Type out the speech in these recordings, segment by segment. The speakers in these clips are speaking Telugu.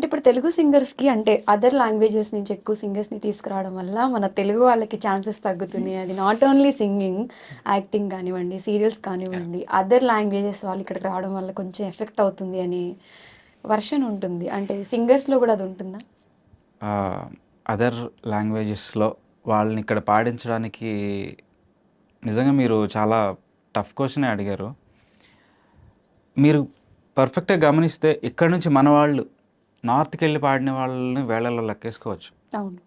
అంటే ఇప్పుడు తెలుగు సింగర్స్కి అంటే అదర్ లాంగ్వేజెస్ నుంచి ఎక్కువ సింగర్స్ని తీసుకురావడం వల్ల మన తెలుగు వాళ్ళకి ఛాన్సెస్ తగ్గుతున్నాయి. అది నాట్ ఓన్లీ సింగింగ్ యాక్టింగ్ కానివ్వండి సీరియల్స్ కానివ్వండి అదర్ లాంగ్వేజెస్ వాళ్ళు ఇక్కడికి రావడం వల్ల కొంచెం ఎఫెక్ట్ అవుతుంది అని వర్షన్ ఉంటుంది. అంటే సింగర్స్లో కూడా అది ఉంటుందా? అదర్ లాంగ్వేజెస్లో వాళ్ళని ఇక్కడ పాడించడానికి నిజంగా మీరు చాలా టఫ్ క్వశ్చనే అడిగారు. మీరు పర్ఫెక్ట్గా గమనిస్తే ఇక్కడ నుంచి మన వాళ్ళు నార్త్కి వెళ్ళి పాడిన వాళ్ళని వేళల్లో లెక్కేసుకోవచ్చు. అవును.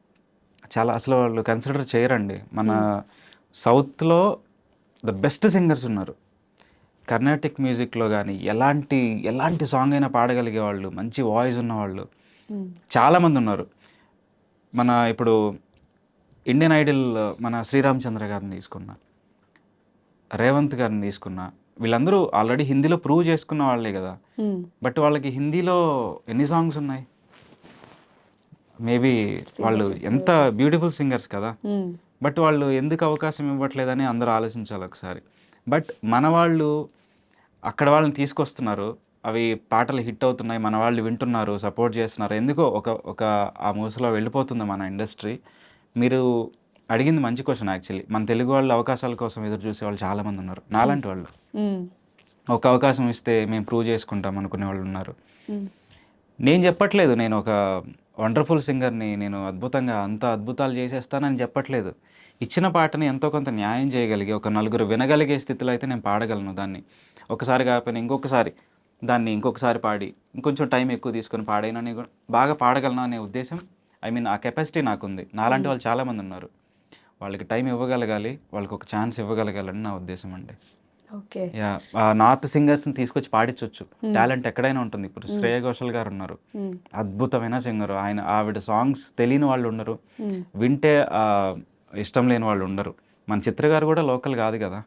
చాలా అసలు వాళ్ళు కన్సిడర్ చేయరండి. మన సౌత్లో ద బెస్ట్ సింగర్స్ ఉన్నారు. కర్ణాటిక్ మ్యూజిక్లో కానీ ఎలాంటి ఎలాంటి సాంగ్ అయినా పాడగలిగే వాళ్ళు మంచి వాయిస్ ఉన్నవాళ్ళు. చాలామంది ఉన్నారు. మన ఇప్పుడు ఇండియన్ ఐడల్ మన శ్రీరామచంద్ర గారిని తీసుకున్నా రేవంత్ గారిని తీసుకున్నా వీళ్ళందరూ ఆల్రెడీ హిందీలో ప్రూవ్ చేసుకున్న వాళ్ళే కదా. బట్ వాళ్ళకి హిందీలో ఎన్ని సాంగ్స్ ఉన్నాయి? మేబీ వాళ్ళు ఎంత బ్యూటిఫుల్ సింగర్స్ కదా. బట్ వాళ్ళు ఎందుకు అవకాశం ఇవ్వట్లేదని అందరూ ఆలోచించాలి ఒకసారి. బట్ మన వాళ్ళు అక్కడ వాళ్ళని తీసుకొస్తున్నారు. అవి పాటలు హిట్ అవుతున్నాయి మన వాళ్ళు వింటున్నారు సపోర్ట్ చేస్తున్నారు. ఎందుకో ఒక ఒక ఆ మూసలో వెళ్ళిపోతుంది మన ఇండస్ట్రీ. మీరు అడిగింది మంచి క్వశ్చన్ యాక్చువల్లీ మన తెలుగు వాళ్ళ అవకాశాల కోసం ఎదురు చూసే వాళ్ళు చాలామంది ఉన్నారు. నాలాంటి వాళ్ళు. ఒక అవకాశం ఇస్తే మేము ప్రూవ్ చేసుకుంటాం అనుకునే వాళ్ళు ఉన్నారు. నేను చెప్పట్లేదు నేను ఒక వండర్ఫుల్ సింగర్ని నేను అద్భుతంగా అంత అద్భుతాలు చేసేస్తానని చెప్పట్లేదు. ఇచ్చిన పాటని ఎంతో కొంత న్యాయం చేయగలిగి ఒక నలుగురు వినగలిగే స్థితిలో అయితే నేను పాడగలను దాన్ని. ఒకసారి కాకపోయినా ఇంకొకసారి దాన్ని ఇంకొకసారి పాడి ఇంకొంచెం టైం ఎక్కువ తీసుకొని పాడైనా కూడా బాగా పాడగలను అనే ఉద్దేశం ఐ మీన్ ఆ కెపాసిటీ నాకుంది. నాలాంటి వాళ్ళు చాలామంది ఉన్నారు. వాళ్ళకి టైం ఇవ్వగలగాలి వాళ్ళకి ఒక ఛాన్స్ ఇవ్వగలగాలని నా ఉద్దేశం అండి. ఓకే. యా నార్త్ సింగర్స్ని తీసుకొచ్చి పాడించవచ్చు టాలెంట్ ఎక్కడైనా ఉంటుంది. ఇప్పుడు శ్రేయ ఘోషల్ గారు ఉన్నారు. అద్భుతమైన సింగర్. ఆయన ఆవిడ సాంగ్స్ తెలియని వాళ్ళు ఉండరు. వింటే ఇష్టం లేని వాళ్ళు ఉండరు. మన చిత్ర గారు కూడా లోకల్ కాదు కదా?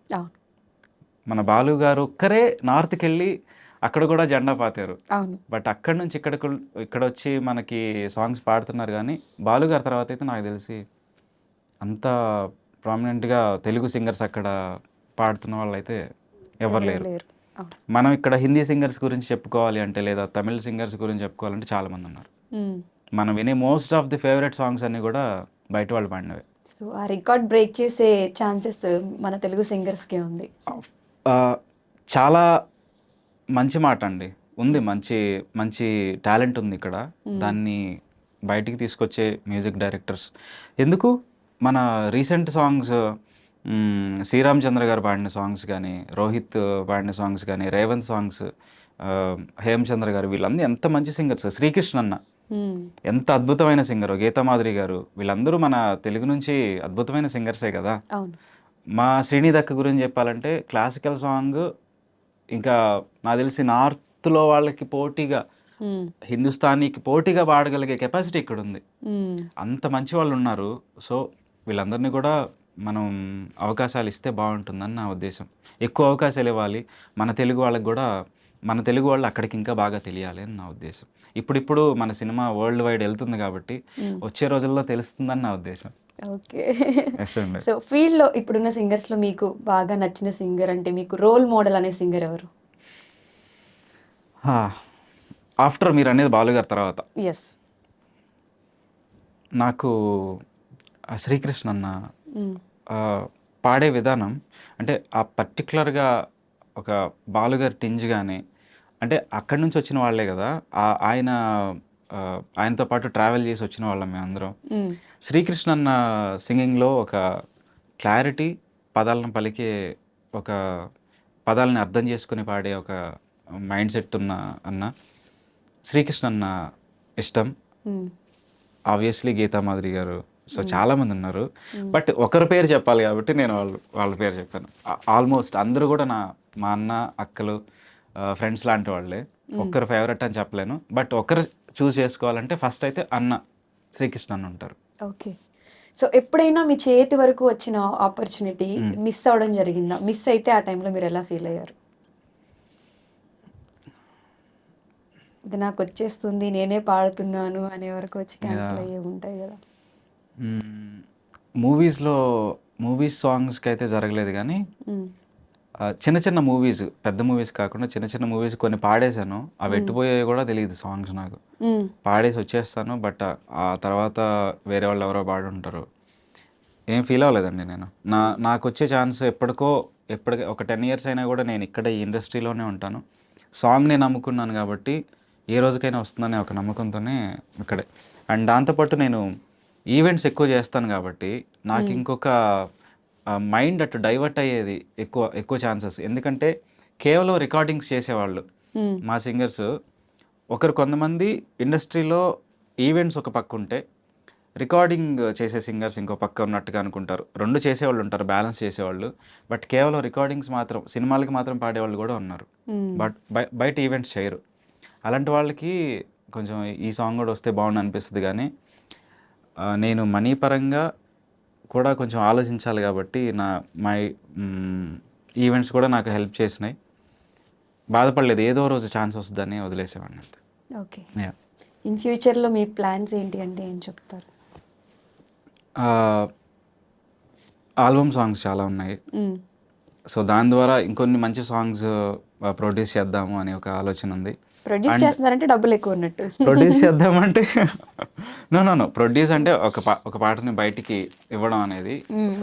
మన బాలు గారు ఒక్కరే నార్త్కి వెళ్ళి అక్కడ కూడా జెండా పాతారు. బట్ అక్కడి నుంచి ఇక్కడ ఇక్కడ వచ్చి మనకి సాంగ్స్ పాడుతున్నారు కానీ బాలు గారి తర్వాత అయితే నాకు తెలిసి అంత ప్రామినెంట్గా తెలుగు సింగర్స్ అక్కడ పాడుతున్న వాళ్ళు అయితే ఎవరు లేరు. మనం ఇక్కడ హిందీ సింగర్స్ గురించి చెప్పుకోవాలి అంటే లేదా తమిళ సింగర్స్ గురించి చెప్పుకోవాలంటే చాలా మంది ఉన్నారు. మనం వినే most of the favourite songs అన్ని కూడా బయట వాళ్ళు పాడినవే. సో ఆ రికార్డ్ బ్రేక్ చేసే ఛాన్సెస్ మన తెలుగు సింగర్స్కే ఉంది. చాలా మంచి మాట అండి. ఉంది మంచి మంచి టాలెంట్ ఉంది ఇక్కడ. దాన్ని బయటికి తీసుకొచ్చే మ్యూజిక్ డైరెక్టర్స్. ఎందుకు? మన రీసెంట్ సాంగ్స్ శ్రీరామ్ చంద్ర గారు పాడిన సాంగ్స్ కానీ రోహిత్ పాడిన సాంగ్స్ కానీ రేవంత్ సాంగ్స్ హేమచంద్ర గారు వీళ్ళందరూ ఎంత మంచి సింగర్స్. శ్రీకృష్ణ అన్న. ఎంత అద్భుతమైన సింగర్. గీతామాధురి గారు. వీళ్ళందరూ మన తెలుగు నుంచి అద్భుతమైన సింగర్సే కదా. మా శ్రీని దక్క గురించి చెప్పాలంటే క్లాసికల్ సాంగ్ ఇంకా నాకు తెలిసి నార్త్లో వాళ్ళకి పోటీగా. హిందుస్థానీకి పోటీగా పాడగలిగే కెపాసిటీ ఇక్కడ ఉంది. అంత మంచి వాళ్ళు ఉన్నారు. సో వీళ్ళందరినీ కూడా మనం అవకాశాలు ఇస్తే బాగుంటుందని నా ఉద్దేశం. ఎక్కువ అవకాశాలు ఇవ్వాలి. మన తెలుగు వాళ్ళకి కూడా మన తెలుగు వాళ్ళు అక్కడికి ఇంకా బాగా తెలియాలి అని నా ఉద్దేశం. ఇప్పుడిప్పుడు మన సినిమా వరల్డ్ వైడ్ వెళ్తుంది కాబట్టి వచ్చే రోజుల్లో తెలుస్తుందని నా ఉద్దేశం. ఓకే. సో ఫీల్డ్లో ఇప్పుడున్న సింగర్స్లో మీకు బాగా నచ్చిన సింగర్ అంటే మీకు రోల్ మోడల్ అనే సింగర్ ఎవరు? ఆఫ్టర్ మీరు అనేది బాలుగారి తర్వాత. ఎస్ నాకు శ్రీకృష్ణ అన్న పాడే విధానం అంటే ఆ పర్టికులర్గా ఒక బాలుగారి టింజ్ కానీ అంటే అక్కడి నుంచి వచ్చిన వాళ్ళే కదా ఆ- ఆయన ఆయనతో పాటు ట్రావెల్ చేసి వచ్చిన వాళ్ళం మేమందరం. శ్రీకృష్ణ అన్న సింగింగ్లో ఒక క్లారిటీ పదాలను పలికే ఒక పదాలని అర్థం చేసుకుని పాడే ఒక మైండ్ సెట్ ఉన్న అన్న శ్రీకృష్ణ అన్న ఇష్టం ఆబ్వియస్లీ గీతామాధురి గారు సో చాలా మంది ఉన్నారు బట్ ఒకరి పేరు చెప్పాలి కాబట్టి నేను వాళ్ళు వాళ్ళ పేరు చెప్పాను ఆల్మోస్ట్ అందరూ కూడా నా మా అన్న అక్కలు ఫ్రెండ్స్ లాంటి వాళ్ళే. ఒక్కరు ఫేవరెట్ అని చెప్పలేను. బట్ ఒకరు చూస్ చేసుకోవాలంటే ఫస్ట్ అయితే అన్న శ్రీకృష్ణ అన్న ఉంటారు. ఓకే. సో ఎప్పుడైనా మీ చేతి వరకు వచ్చిన ఆపర్చునిటీ మిస్ అవడం జరిగిందా? మిస్ అయితే ఆ టైంలో మీరు ఎలా ఫీల్ అయ్యారు? ఇది నాకు వచ్చేస్తుంది నేనే పాడుతున్నాను అనే వరకు వచ్చి క్యాన్సిల్ అయ్యే ఉంటాయి కదా. మూవీస్లో మూవీస్ సాంగ్స్కి అయితే జరగలేదు కానీ చిన్న చిన్న మూవీస్ పెద్ద మూవీస్ కాకుండా చిన్న చిన్న మూవీస్ కొన్ని పాడేశాను. అవి ఎట్టుపోయాయి కూడా తెలియదు సాంగ్స్ నాకు. పాడేసి వచ్చేస్తాను బట్ ఆ తర్వాత వేరే వాళ్ళు ఎవరో పాడుంటారు ఏం ఫీల్ అవ్వలేదండి నేను. నా నాకు వచ్చే ఛాన్స్ ఎప్పటికో ఎప్పటికీ ఒక టెన్ ఇయర్స్ అయినా కూడా నేను ఇక్కడ ఈ ఇండస్ట్రీలోనే ఉంటాను. సాంగ్ని నమ్ముకున్నాను కాబట్టి ఏ రోజుకైనా వస్తుందనే ఒక నమ్మకంతోనే ఇక్కడే. అండ్ దాంతోపాటు నేను ఈవెంట్స్ ఎక్కువ చేస్తాను కాబట్టి నాకు ఇంకొక మైండ్ అటు డైవర్ట్ అయ్యేది ఎక్కువ ఎక్కువ ఛాన్సెస్ ఎందుకంటే కేవలం రికార్డింగ్స్ చేసేవాళ్ళు మ్మ్. మా సింగర్స్ ఒకరు కొంతమంది ఇండస్ట్రీలో ఈవెంట్స్ ఒక పక్క ఉంటే రికార్డింగ్ చేసే సింగర్స్ ఇంకో పక్క ఉన్నట్టుగా అనుకుంటారు. రెండు చేసేవాళ్ళు ఉంటారు బ్యాలెన్స్ చేసేవాళ్ళు. బట్ కేవలం రికార్డింగ్స్ మాత్రం సినిమాలకి మాత్రం పాడేవాళ్ళు కూడా ఉన్నారు. మ్మ్. బట్ బయ- బయట ఈవెంట్స్ చేయరు. అలాంటి వాళ్ళకి కొంచెం ఈ సాంగ్ కూడా వస్తే బాగుండు అనిపిస్తుంది కానీ నేను మనీ పరంగా కూడా కొంచెం ఆలోచించాలి కాబట్టి నా మై ఈవెంట్స్ కూడా నాకు హెల్ప్ చేసినాయి. బాధపడలేదు ఏదో రోజు ఛాన్స్ వస్తుందని వదిలేసేవాడిని అంతే. ఓకే. ఇన్ ఫ్యూచర్లో మీ ప్లాన్స్ ఏంటి అంటే ఏం చెప్తారు? ఆల్బమ్ సాంగ్స్ చాలా ఉన్నాయి. సో దాని ద్వారా ఇంకొన్ని మంచి సాంగ్స్ ప్రొడ్యూస్ చేద్దాము అనే ఒక ఆలోచన ఉంది. ప్రొడ్యూస్ చేస్తున్నారంటే డబ్బులు ఎక్కువ ఉన్నట్టు. ప్రొడ్యూస్ చేద్దామంటే నో నో నో ప్రొడ్యూస్ అంటే ఒక పా ఒక పాటని బయటికి ఇవ్వడం అనేది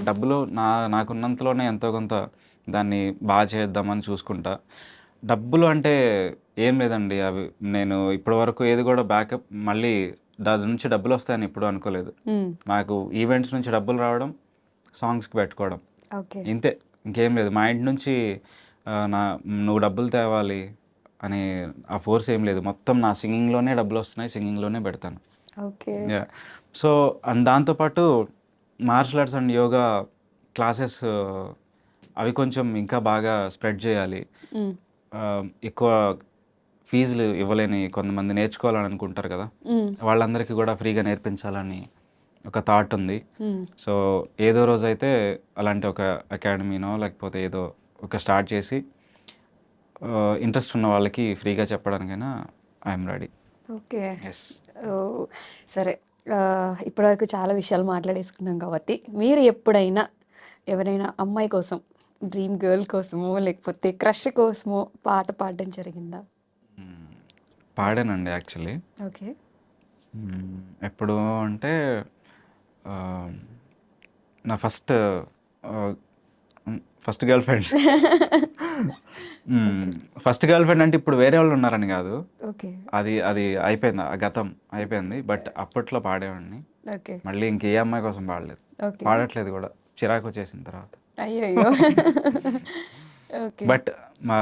డబ్బులు నా నాకున్నంతలోనే ఎంతో కొంత దాన్ని బాగా చేద్దామని చూసుకుంటా. డబ్బులు అంటే ఏం లేదండి అవి. నేను ఇప్పటి వరకు ఏది కూడా బ్యాకప్ మళ్ళీ దాని నుంచి డబ్బులు వస్తాయని ఎప్పుడూ అనుకోలేదు. నాకు ఈవెంట్స్ నుంచి డబ్బులు రావడం సాంగ్స్కి పెట్టుకోవడం. ఇంతే. ఇంకేం లేదు. మా ఇంటి నుంచి నా నువ్వు డబ్బులు తేవాలి అని ఆ ఫోర్స్ ఏం లేదు. మొత్తం నా సింగింగ్లోనే డబ్బులు వస్తున్నాయి సింగింగ్లోనే పెడతాను. ఓకే. యా. సో అండ్ దాంతోపాటు martial arts and yoga classes అవి కొంచెం ఇంకా బాగా స్ప్రెడ్ చేయాలి. ఎక్కువ ఫీజులు ఇవ్వలేని కొంతమంది నేర్చుకోవాలని అనుకుంటారు కదా. వాళ్ళందరికీ కూడా ఫ్రీగా నేర్పించాలని ఒక థాట్ ఉంది. సో ఏదో రోజు అయితే అలాంటి ఒక అకాడమీనో లేకపోతే ఏదో ఒక స్టార్ట్ చేసి ఇంట్రెస్ట్ ఉన్న వాళ్ళకి ఫ్రీగా చెప్పడానికైనా ఐఎమ్ రెడీ ఓకే. సరే. ఇప్పటివరకు చాలా విషయాలు మాట్లాడేసుకున్నాం కాబట్టి మీరు ఎప్పుడైనా ఎవరైనా అమ్మాయి కోసం డ్రీమ్ గర్ల్ కోసమో లేకపోతే క్రష్ కోసమో పాట పాడడం జరిగిందా? పాడానండి యాక్చువల్లీ ఓకే. ఎప్పుడు అంటే నా first first girlfriend first girlfriend అంటే ఇప్పుడు వేరే వాళ్ళు ఉన్నారని కాదు. ఓకే. అది అది అయిపోయింది ఆ గతం అయిపోయింది బట్ అప్పట్లో పాడేవాడిని. మళ్ళీ ఇంకే అమ్మాయి కోసం పాడలేదు. పాడట్లేదు కూడా. చిరాకు వచ్చేసిన తర్వాత. బట్ మా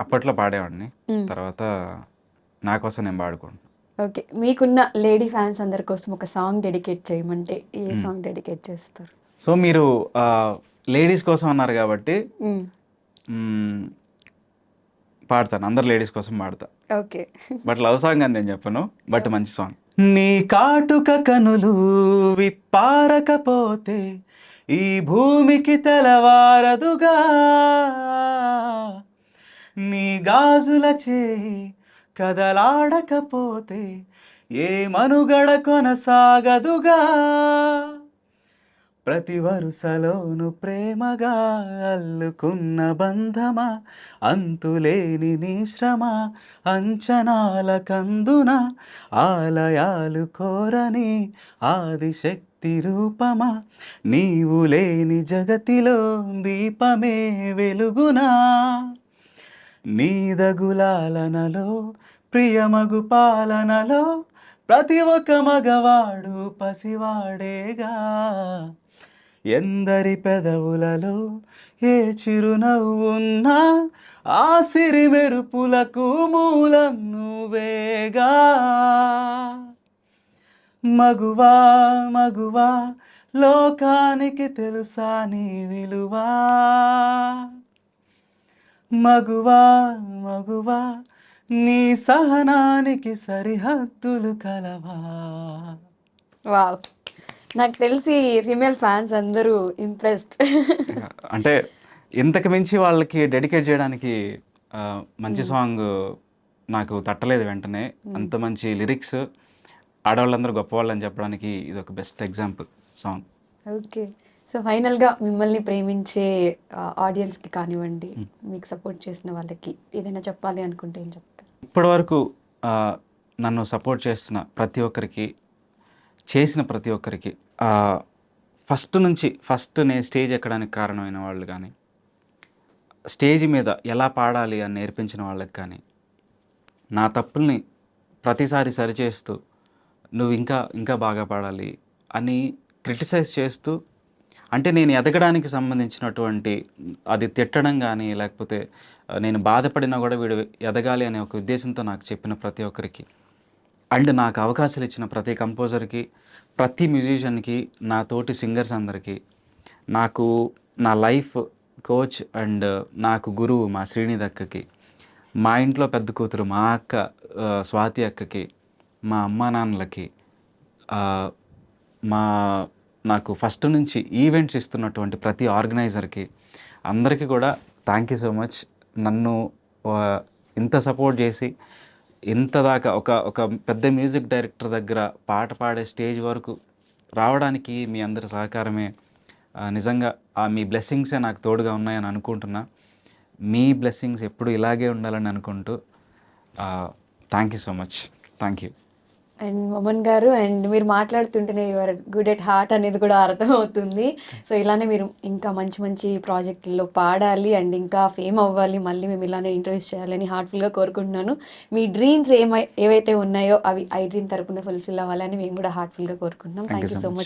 అప్పట్లో పాడేవాడిని. తర్వాత నా కోసం నేను పాడుకుంటాను ఓకే. మీకున్న లేడీ ఫ్యాన్స్ అందరి కోసం ఒక సాంగ్ డెడికేట్ చేయమంటే ఏ సాంగ్ డెడికేట్ చేస్తారు? సో మీరు లేడీస్ కోసం అన్నారు కాబట్టి పాడతాను. అందరు లేడీస్ కోసం పాడతా. ఓకే. బట్ లవ్ సాంగ్ అని నేను చెప్పను. బట్ మంచి సాంగ్. నీ కాటుక కనులు విప్పారకపోతే ఈ భూమికి తెలవారదుగా నీ గాజుల చేయి కదలాడకపోతే ఏ మనుగడ కొనసాగదుగా. ప్రతి వరుసలోను ప్రేమగా అల్లుకున్న బంధమా? అంతులేని నిశ్రమ అంచనాల కందున? ఆలయాలు కోరని ఆదిశక్తి రూపమా? నీవు లేని జగతిలో దీపమే వెలుగునా? నీదగులాలనలో ప్రియమగు పాలనలో ప్రతి ఒక్క మగవాడు పసివాడేగా. ఎందరి పెదవులలో ఏ చిరునవ్వున్నా ఆ సిరి మెరుపులకు మూలం నువ్వేగా. మగువా మగువా లోకానికి తెలుసా నీ విలువా? మగువా మగువా నీ సహనానికి సరిహద్దులు కలవా? వావ్. నాకు తెలిసి ఫీమేల్ ఫ్యాన్స్ అందరూ ఇంప్రెస్డ్. అంటే ఇంతకు మించి వాళ్ళకి డెడికేట్ చేయడానికి మంచి సాంగ్ నాకు తట్టలేదు వెంటనే. అంత మంచి లిరిక్స్ ఆడవాళ్ళందరూ గొప్పవాళ్ళు అని చెప్పడానికి ఇది ఒక best example song. Okay. So ఫైనల్గా మిమ్మల్ని ప్రేమించే ఆడియన్స్కి కానివ్వండి మీకు సపోర్ట్ చేసిన వాళ్ళకి ఏదైనా చెప్పాలి అనుకుంటే ఏం చెప్తారు? ఇప్పటివరకు నన్ను సపోర్ట్ చేస్తున్న ప్రతి ఒక్కరికి చేసిన ప్రతి ఒక్కరికి ఫస్ట్ నుంచి ఫస్ట్ నేను స్టేజ్ ఎక్కడానికి కారణమైన వాళ్ళు కానీ స్టేజ్ మీద ఎలా పాడాలి అని నేర్పించిన వాళ్ళకి కానీ నా తప్పుల్ని ప్రతిసారి సరిచేస్తూ నువ్వు ఇంకా ఇంకా బాగా పాడాలి అని క్రిటిసైజ్ చేస్తూ అంటే నేను ఎదగడానికి సంబంధించినటువంటి అది తిట్టడం కానీ లేకపోతే నేను బాధపడినా కూడా వీడు ఎదగాలి అనే ఒక ఉద్దేశంతో నాకు చెప్పిన ప్రతి ఒక్కరికి. అండ్ నాకు అవకాశాలు ఇచ్చిన ప్రతి కంపోజర్కి ప్రతి మ్యూజిషియన్కి నా తోటి సింగర్స్ అందరికీ నాకు నా లైఫ్ కోచ్ అండ్ నాకు గురువు మా శ్రీనిధి అక్కకి మా ఇంట్లో పెద్ద కూతురు మా అక్క స్వాతి అక్కకి మా అమ్మా నాన్నలకి మా నాకు ఫస్ట్ నుంచి ఈవెంట్స్ ఇస్తున్నటువంటి ప్రతి ఆర్గనైజర్కి అందరికీ కూడా థ్యాంక్ యూ సో మచ్ నన్ను ఇంత సపోర్ట్ చేసి ఇంత దాకా ఒక ఒక పెద్ద మ్యూజిక్ డైరెక్టర్ దగ్గర పాట పాడే స్టేజ్ వరకు రావడానికి మీ అందరి సహకారమే నిజంగా ఆ మీ బ్లెస్సింగ్సే నాకు తోడుగా ఉన్నాయని అనుకుంటున్నా. మీ బ్లెస్సింగ్స్ ఎప్పుడు ఇలాగే ఉండాలని అనుకుంటూ thank you so much thank you and మమన్ గారు అండ్ మీరు మాట్లాడుతుంటేనే యువర్ గుడ్ ఎట్ హార్ట్ అనేది కూడా అర్థమవుతుంది. సో ఇలానే మీరు ఇంకా మంచి మంచి ప్రాజెక్టుల్లో పాడాలి అండ్ ఇంకా ఫేమ్ అవ్వాలి. మళ్ళీ మేము ఇలానే ఇంటర్వ్యూస్ చేయాలని హార్ట్ఫుల్గా కోరుకుంటున్నాను. మీ డ్రీమ్స్ ఏమై ఏవైతే ఉన్నాయో అవి ఐ డ్రీమ్ తరపున ఫుల్ఫిల్ అవ్వాలని మేము కూడా హార్ట్ఫుల్గా కోరుకుంటున్నాం. Thank you so much